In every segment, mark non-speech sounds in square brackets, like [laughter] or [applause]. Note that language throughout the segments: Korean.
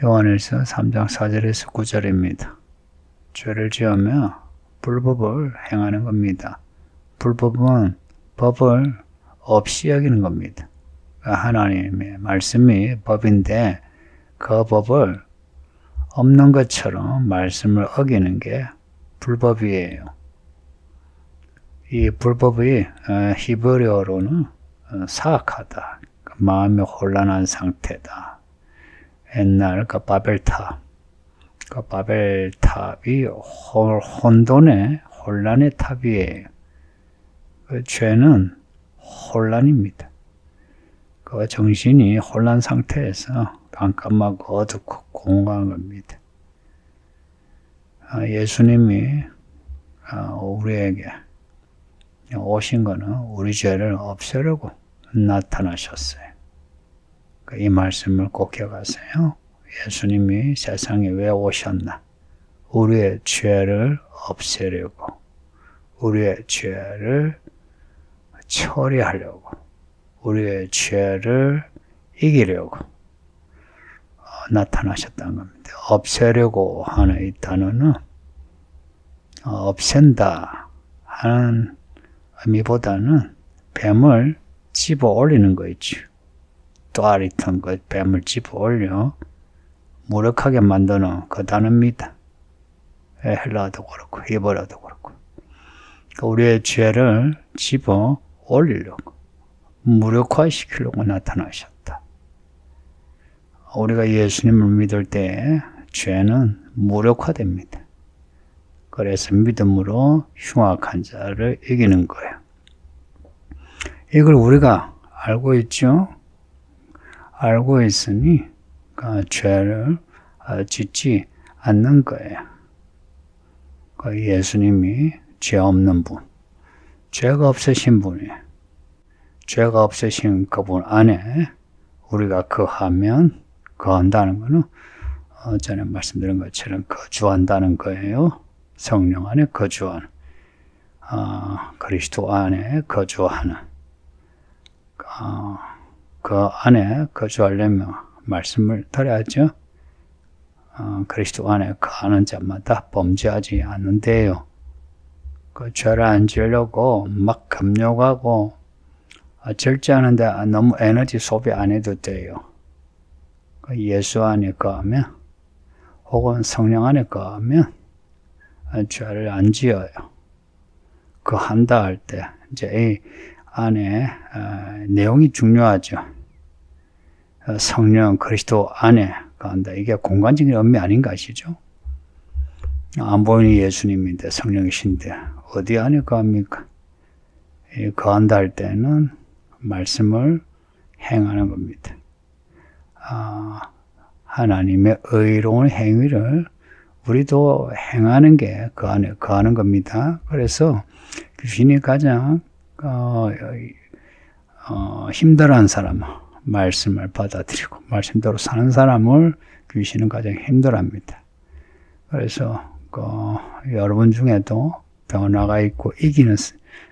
요한일서 3장 4절에서 9절입니다. 죄를 지으며 불법을 행하는 겁니다. 불법은 법을 없이 여기는 겁니다. 하나님의 말씀이 법인데 그 법을 없는 것처럼 말씀을 어기는 게 불법이에요. 이 불법이 어, 히브리어로는 어, 사악하다. 마음이 혼란한 상태다. 옛날 그 바벨탑, 그 바벨탑이 혼, 혼돈의 혼란의 탑이에요. 그 죄는 혼란입니다. 그 정신이 혼란 상태에서 깜깜하고 어둡고 공허한 겁니다. 아, 예수님이 아, 우리에게 오신 거는 우리 죄를 없애려고 나타나셨어요. 그이 말씀을 꼭 기억하세요. 예수님이 세상에 왜 오셨나? 우리의 죄를 없애려고, 우리의 죄를 처리하려고, 우리의 죄를 이기려고 어, 나타나셨다는 겁니다. 없애려고 하는 이 단어는 어, 없앤다 하는 의미보다는 뱀을 집어 올리는 거 있죠. 또아리턴 그 뱀을 집어 올려 무력하게 만드는 그 단어입니다. 예, 헬라도 그렇고 히브리어도 그렇고 그러니까 우리의 죄를 집어 올리려고 무력화시키려고 나타나셨다. 우리가 예수님을 믿을 때 죄는 무력화됩니다. 그래서 믿음으로 흉악한 자를 이기는 거예요. 이걸 우리가 알고 있죠? 알고 있으니 그 죄를 어, 짓지 않는 거예요. 그 예수님이 죄 없는 분, 죄가 없으신 분이에요. 죄가 없으신 그분 안에 우리가 거하면 거한다는 것은 어, 전에 말씀드린 것처럼 거주한다는 거예요. 성령 안에 거주하는, 어, 그리스도 안에 거주하는, 어, 그 안에 거주하려면 말씀을 들어야죠. 어, 그리스도 안에 거하는 자마다 범죄하지 않는데요. 그 죄를 안 지으려고 막 금욕하고 어, 절제하는데 너무 에너지 소비 안 해도 돼요. 그 예수 안에 거하면 혹은 성령 안에 거하면 죄를 안 지어요. 그 한다 할 때 이제 이 안에 어, 내용이 중요하죠. 어, 성령 그리스도 안에 거한다. 이게 공간적인 의미 아닌가 아시죠? 안 보이는 예수님인데 성령이신데 어디 안에 거합니까? 거한다 할 때는 말씀을 행하는 겁니다. 아, 하나님의 의로운 행위를 우리도 행하는 게 그 안에 거하는 겁니다. 그래서 귀신이 가장 어, 어, 힘들어한 사람, 말씀을 받아들이고 말씀대로 사는 사람을 귀신은 가장 힘들어합니다. 그래서 그, 여러분 중에도 변화가 있고 이기는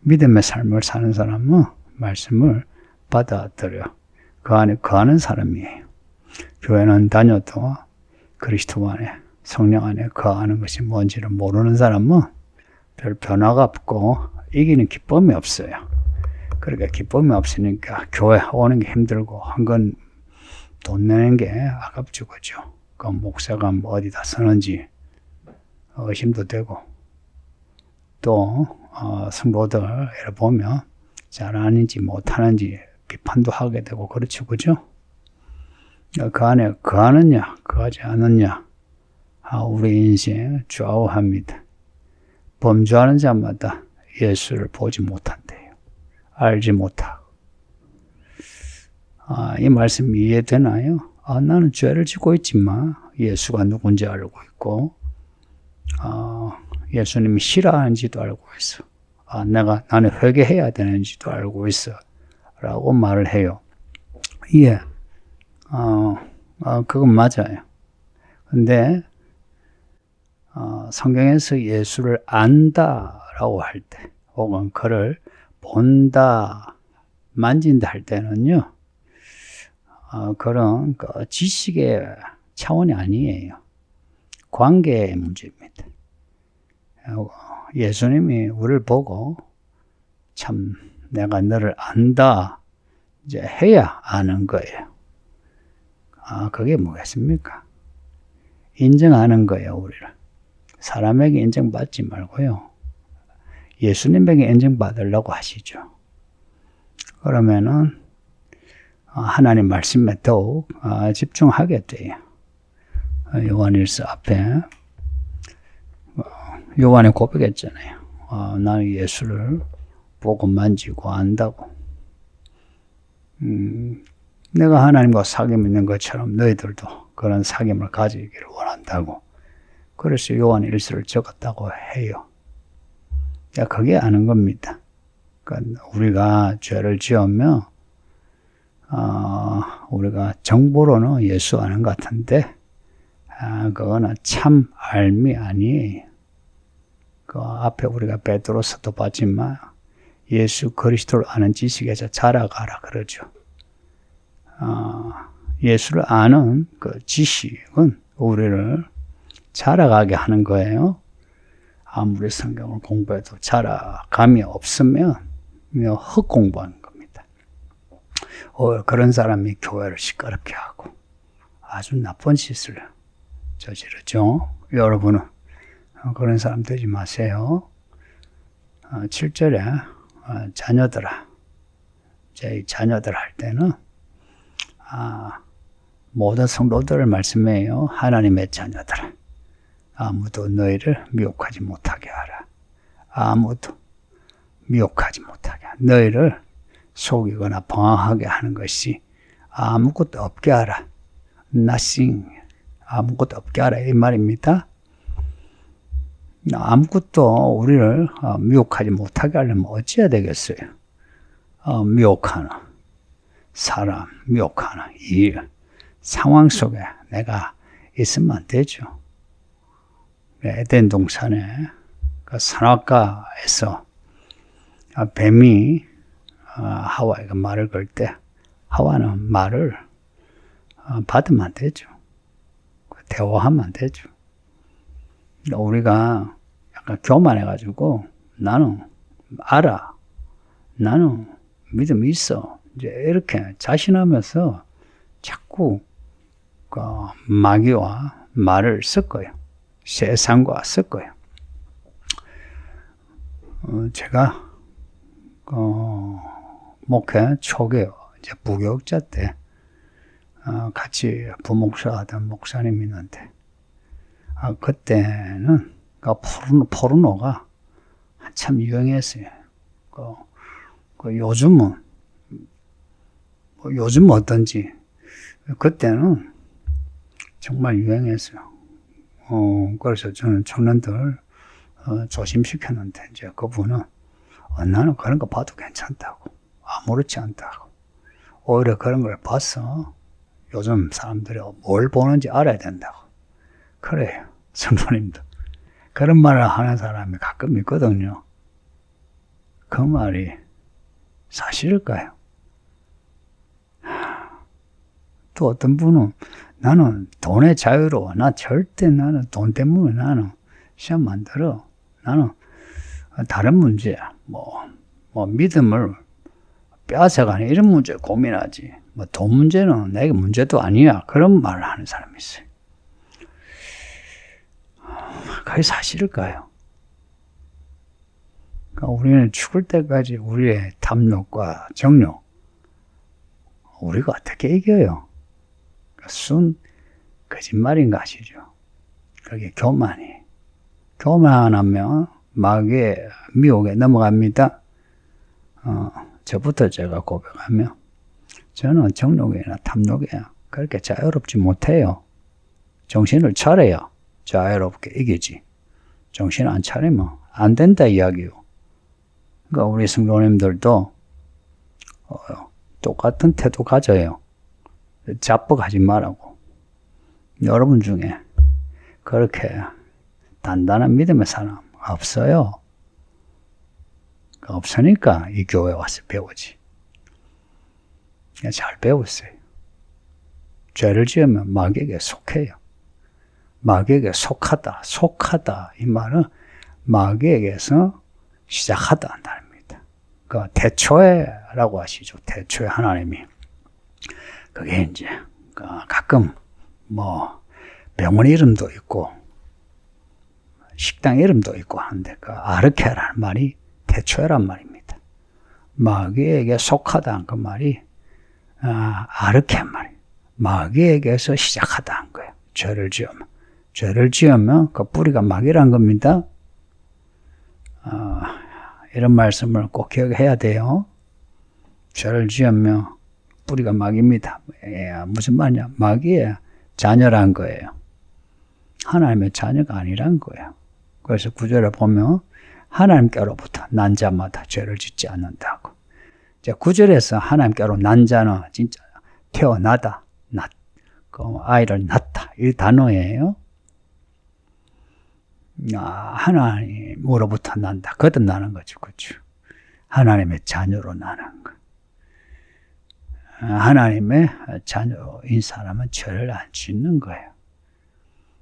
믿음의 삶을 사는 사람은 말씀을 받아들여 그 안에 거하는 사람이에요. 교회는 다녀도 그리스도 안에 성령 안에 거하는 것이 뭔지를 모르는 사람은 별 변화가 없고 이기는 기쁨이 없어요. 그러니까 기쁨이 없으니까 교회 오는 게 힘들고 한 건 돈 내는 게 아깝죠, 그죠? 그 목사가 뭐 어디다 쓰는지 의심도 되고 또 어, 성도들 보면 잘하는지 못하는지 비판도 하게 되고 그렇죠, 그죠? 그 안에 거하느냐, 거하지 않느냐, 아, 우리 인생 좌우합니다. 범죄하는 자마다 예수를 보지 못한대요. 알지 못하고. 아, 이 말씀 이해되나요? 아, 나는 죄를 짓고 있지만 예수가 누군지 알고 있고, 아, 예수님이 싫어하는지도 알고 있어. 아, 내가 나는 회개해야 되는지도 알고 있어. 라고 말을 해요. 예. 어, 어, 그건 맞아요. 근데, 어, 성경에서 예수를 안다 라고 할 때, 혹은 그를 본다, 만진다 할 때는요, 어, 그런 그 지식의 차원이 아니에요. 관계의 문제입니다. 어, 예수님이 우리를 보고 참 내가 너를 안다 이제 해야 아는 거예요. 아 그게 뭐겠습니까? 인정하는 거예요 우리를. 사람에게 인정받지 말고요. 예수님에게 인정받으려고 하시죠. 그러면은 어, 하나님 말씀에 더욱 어, 집중하게 돼요. 어, 요한일서 앞에 요한이 고백했잖아요. 나는 예수를 보고 만지고 안다고. 음, 내가 하나님과 사귐 있는 것처럼 너희들도 그런 사귐을 가지기를 원한다고. 그래서 요한 일서를 적었다고 해요. 야, 그게 아는 겁니다. 그러니까 우리가 죄를 지으면 어, 우리가 정보로는 예수 아는 것 같은데 아, 그거는 참 알미 아니에요. 그 앞에 우리가 베드로서도 봤지만 예수 그리스도를 아는 지식에서 자라가라 그러죠. 어, 예수를 아는 그 지식은 우리를 자라가게 하는 거예요. 아무리 성경을 공부해도 자라감이 없으면 헛공부하는 겁니다. 어, 그런 사람이 교회를 시끄럽게 하고 아주 나쁜 짓을 저지르죠. 여러분은 어, 그런 사람 되지 마세요. 7절에 어, 자녀들아, 제 자녀들 할 때는 아, 모든 성도들을 말씀해요. 하나님의 자녀들아. 아무도 너희를 미혹하지 못하게 하라. 아무도 미혹하지 못하게 하라. 너희를 속이거나 방황하게 하는 것이 아무것도 없게 하라. nothing. 아무것도 없게 하라. 이 말입니다. 아무것도 우리를 어, 미혹하지 못하게 하려면 어찌해야 되겠어요? 어, 미혹하는 사람, 미혹하는 일, 상황 속에 내가 있으면 안 되죠. 에덴 동산에 그 산악가에서 뱀이 어, 하와에게 말을 걸 때 하와는 말을 받으면 안 되죠. 대화하면 안 되죠. 우리가 약간 교만해가지고 나는 알아. 나는 믿음이 있어. 이제 이렇게 자신하면서 자꾸 그 마귀와 말을 섞어요. 세상과 섞어요. 어, 제가 어, 목회 초기 이제 부교육자 때 어, 같이 부목사 하던 목사님 있는데 아, 그때는 그 포르노, 포르노가 한참 유행했어요. 그, 그 요즘은 뭐 요즘 어떤지 그때는 정말 유행했어요. 어, 그래서 저는 청년들 어, 조심시켰는데 이제 그분은 어, 나는 그런 거 봐도 괜찮다고 아무렇지 않다고 오히려 그런 걸 봐서 요즘 사람들이 뭘 보는지 알아야 된다고 그래요 [laughs] 성도님도 그런 말을 하는 사람이 가끔 있거든요. 그 말이 사실일까요? 또 어떤 분은 나는 돈의 자유로워. 나 절대 나는 돈 때문에 나는 시험 만들어. 나는 다른 문제, 뭐, 뭐 믿음을 빼앗아가는 이런 문제 고민하지. 뭐 돈 문제는 내게 문제도 아니야. 그런 말을 하는 사람이 있어요. 그게 사실일까요? 그러니까 우리는 죽을 때까지 우리의 탐욕과 정욕, 우리가 어떻게 이겨요? 순 거짓말인 것이죠. 그게 교만이. 교만하면 마귀의 미혹에 넘어갑니다. 어, 저부터 제가 고백하면 저는 정욕이나 탐욕이야. 그렇게 자유롭지 못해요. 정신을 차려요. 자유롭게 이기지. 정신 안 차리면 안 된다 이야기요. 그러니까 우리 성도님들도 어, 똑같은 태도 가져요. 자뻑하지 말라고. 여러분 중에 그렇게 단단한 믿음의 사람 없어요. 없으니까 이 교회 와서 배우지. 잘 배웠어요. 죄를 지으면 마귀에게 속해요. 마귀에게 속하다, 속하다. 이 말은 마귀에게서 시작하다. 말입니다. 그 대초에라고 하시죠. 대초에 하나님이. 그게 이제 그 가끔 뭐 병원 이름도 있고 식당 이름도 있고 하는데 그 아르케라는 말이 대초에란 말입니다. 마귀에게 속하다 그 말이 아, 아르케 말이 마귀에게서 시작하다 한 거예요. 죄를 지으면 죄를 지으면 그 뿌리가 마귀란 겁니다. 어, 이런 말씀을 꼭 기억해야 돼요. 죄를 지으면 뿌리가 마귀입니다. 예, 무슨 말이냐? 마귀의 자녀란 거예요. 하나님의 자녀가 아니란 거예요. 그래서 구절에 보면 하나님께로부터 난 자마다 죄를 짓지 않는다고. 이제 구절에서 하나님께로 난 자는 진짜 태어나다, 낳, 그 아이를 낳다 이 단어예요. 아, 하나님으로부터 난다. 거듭나는 거죠, 그죠? 하나님의 자녀로 나는 거. 아, 하나님의 자녀인 사람은 죄를 안 짓는 거예요.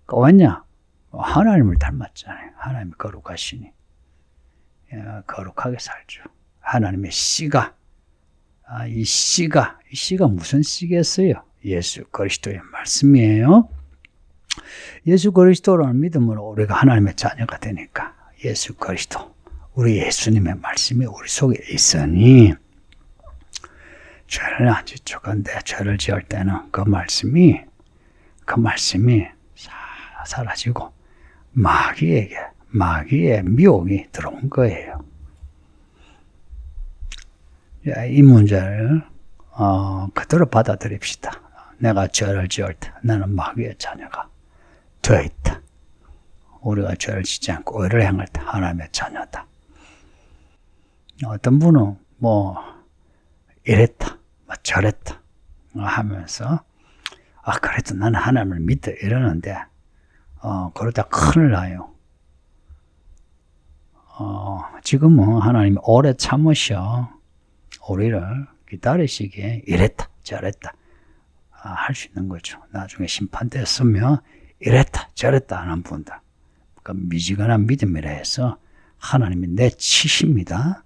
그 왜냐? 하나님을 닮았잖아요. 하나님이 거룩하시니. 예, 거룩하게 살죠. 하나님의 씨가, 아, 이 씨가, 이 씨가 무슨 씨겠어요? 예수 그리스도의 말씀이에요. 예수 그리스도라는 믿음으로 우리가 하나님의 자녀가 되니까 예수 그리스도, 우리 예수님의 말씀이 우리 속에 있으니 죄를 안 짓죠. 근데 죄를 지을 때는 그 말씀이 그 말씀이 사라지고 마귀에게 마귀의 미혹이 들어온 거예요. 이 문제를 어, 그대로 받아들입시다. 내가 죄를 지을 때 나는 마귀의 자녀가 되어 있다. 우리가 죄를 짓지 않고 의를 행할 때 하나님의 자녀다. 어떤 분은 뭐 이랬다, 뭐 저랬다 하면서 아 그래도 나는 하나님을 믿어 이러는데 어, 그러다 큰일 나요. 어, 지금은 하나님이 오래 참으셔 우리를 기다리시기에 이랬다 저랬다 아, 할수 있는 거죠. 나중에 심판 됐으면 이랬다 저랬다 하는 분들 그 미지근한 믿음이라 해서 하나님이 내 치십니다.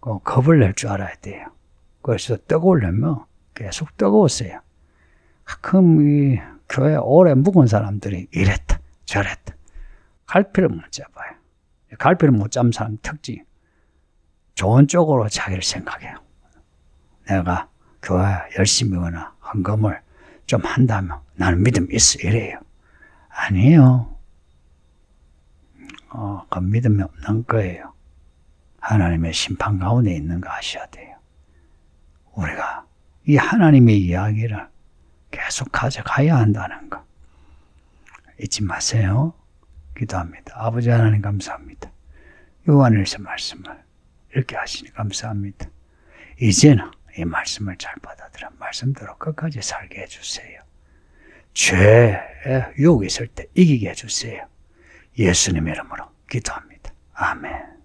그 겁을 낼 줄 알아야 돼요. 그래서 뜨거우려면 계속 뜨거웠어요. 가끔 이 교회 오래 묵은 사람들이 이랬다 저랬다 갈피를 못 잡아요. 갈피를 못 잡는 사람 특징 좋은 쪽으로 자기를 생각해요. 내가 교회 열심히 거나 헌금을 좀 한다면 나는 믿음 있어 이래요. 아니에요. 어, 그 믿음이 없는 거예요. 하나님의 심판 가운데 있는 거 아셔야 돼요. 우리가 이 하나님의 이야기를 계속 가져가야 한다는 거. 잊지 마세요. 기도합니다. 아버지 하나님 감사합니다. 요한일서 말씀을 이렇게 하시니 감사합니다. 이제는 이 말씀을 잘 받아들여 말씀대로 끝까지 살게 해주세요. 죄에 유혹이 있을 때 이기게 해주세요. 예수님 이름으로 기도합니다. 아멘.